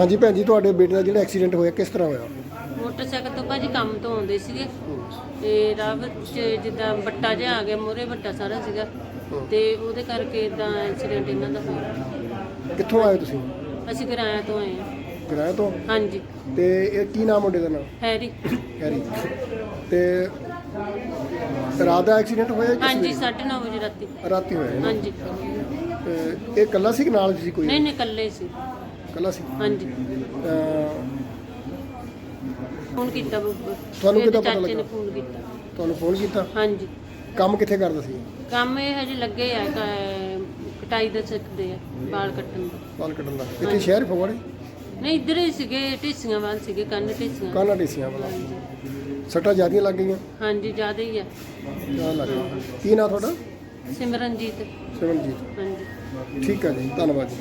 ਹਾਂਜੀ ਭੈਣ ਜੀ ਤੁਹਾਡੇ ਬੇਟੇ ਦਾ ਜਿਹੜਾ ਐਕਸੀਡੈਂਟ ਹੋਇਆ ਕਿਸ ਤਰ੍ਹਾਂ ਹੋਇਆ? ਮੋਟਰਸਾਈਕਲ ਤੋਂ ਭਾਜੀ ਕੰਮ ਤੋਂ ਆਉਂਦੇ ਸੀਗੇ। ਤੇ ਰਾਹ ਵਿੱਚ ਜਿੱਦਾਂ ਬੱਟਾ ਜਿਹਾ ਆ ਗਿਆ ਮੂਹਰੇ ਵੱਡਾ ਸਾਰਾ ਸੀਗਾ। ਤੇ ਉਹਦੇ ਕਰਕੇ ਇਦਾਂ ਐਕਸੀਡੈਂਟ ਇਹਨਾਂ ਦਾ ਹੋਇਆ। ਕਿੱਥੋਂ ਆਏ ਤੁਸੀਂ? ਅਸੀਂ ਕਿਰਾਇਆ ਤੋਂ ਆਏ ਹਾਂ। ਕਿਰਾਏ ਤੋਂ? ਹਾਂਜੀ। ਤੇ ਇਹ ਕੀ ਨਾਮ ਮੁੰਡੇ ਦਾ ਨਾਮ? ਹੈਰੀ। ਹੈਰੀ। ਤੇ ਰਾਤ ਦਾ ਐਕਸੀਡੈਂਟ ਹੋਇਆ ਕਿ ਹਾਂਜੀ ਸਵੇਰੇ? 9:30 ਵਜੇ ਰਾਤੀ। ਰਾਤੀ ਹੋਇਆ? ਹਾਂਜੀ। ਤੇ ਇਹ ਕੱਲਾ ਸੀ ਕਿ ਨਾਲ ਸੀ ਕੋਈ? ਨਹੀਂ ਨਹੀਂ ਇਕੱਲੇ ਸੀ। ਕੱਲਾ ਸੀ? ਹਾਂਜੀ। ਤਾਂ ਫੋਨ ਕੀਤਾ ਬ- ਤੁਹਾਨੂੰ ਫਿਰ ਕਿੱਦਾਂ ਪਤਾ ਚਾਚੇ ਨੇ ਲੱਗਾ? ਫੋਨ ਕੀਤਾ। ਤੁਹਾਨੂੰ ਫੋਨ ਕੀਤਾ? ਹਾਂਜੀ। ਕੰਮ ਕਿੱਥੇ ਕਰਦਾ ਸੀ? ਕੰਮ ਇਹ ਹਜੇ ਲੱਗੇ ਆ ਕ- ਕਟਾਈ ਦਾ ਸਿੱਖਦੇ ਆ ਵਾਲ ਕੱਟਣ ਦਾ। ਬਾਲ ਕੱਢਣ ਦਾ। ਇੱਥੇ ਸ਼ਹਿਰ ਫਗਵਾੜੇ? ਨਹੀਂ ਇੱਧਰ ਹੀ ਸੀਗੇ ਢੀਸੀਆਂ ਵਾਲ ਸੀਗੇ ਕੰਨ ਢੀਸੀਆਂ ਕਾਨਾ ਢੇਸੀਆਂ ਵਾਲਾ। ਸੱਟਾਂ ਜ਼ਿਆਦੀਆਂ ਲੱਗ ਗਈਆਂ? ਹਾਂਜੀ ਜ਼ਿਆਦਾ ਹੀ ਆ। ਜ਼ਿਆਦਾ ਲੱਗ ਕੀ ਨਾਂ ਤੁਹਾਡਾ? ਸਿਮਰਨਜੀਤ। ਸਿਮਰਨਜੀਤ। ਹਾਂਜੀ। ਠੀਕ ਹੈ ਜੀ ਧੰਨਵਾਦ ਜੀ।